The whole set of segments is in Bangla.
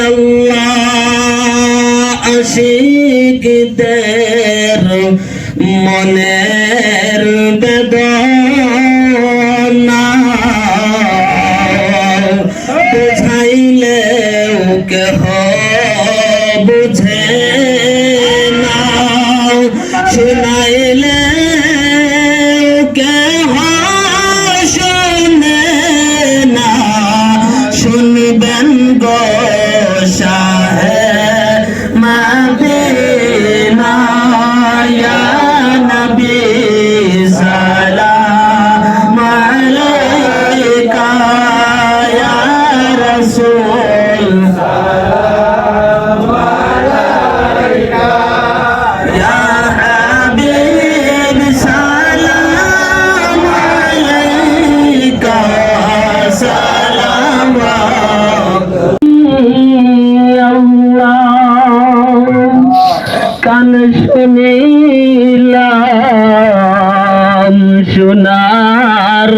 আল্লাহ আশিকদের মনের বেদনা বুঝাইলে কেহ বুঝে না শুনাইলে Oh. কান শুনিলাম সোনার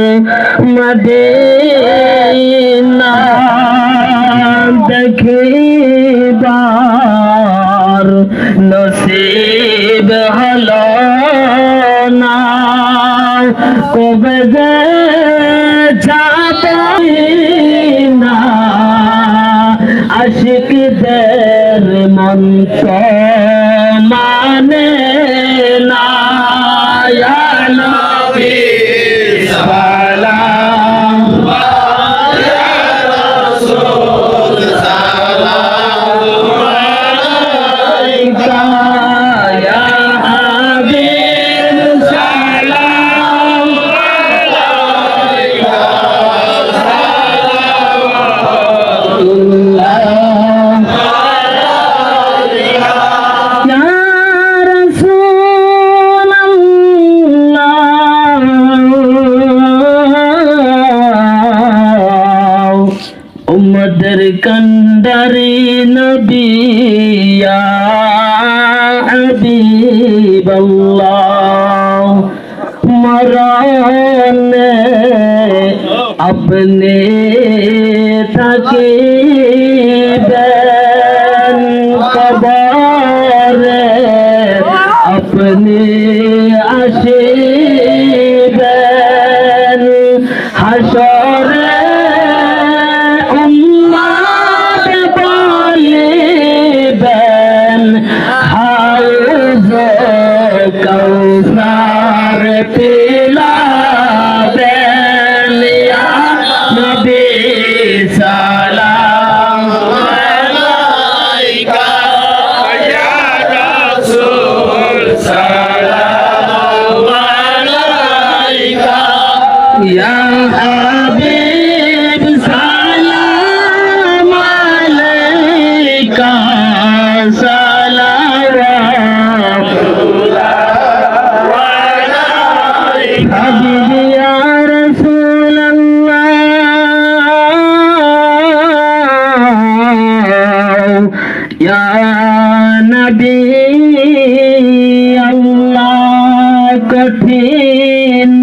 মদিনা দেখিবার নসিব হলো না। কবে যে আশিকদের মন্ত্র মানে না। উম্মদের কন্ডারি নবিয়া হাবিবাল্লাহ। মরনে আপনি থাকিবেন কবরে। আপনি Pepe. নবী আল্লাহ কঠিন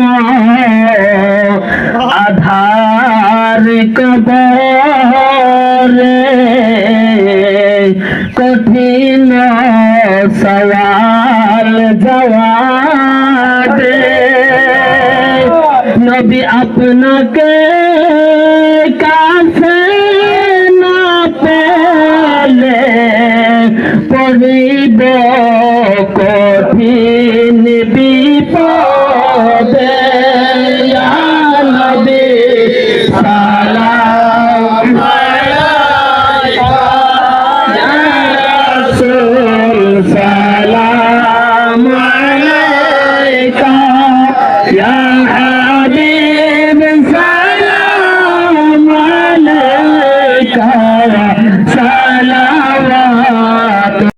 আধার কবরে কঠিন সওয়াল জওয়াব নবী আপনাকে কাছে পড়িব কঠিন বিপদে নদী সালাম সালাম Yeah.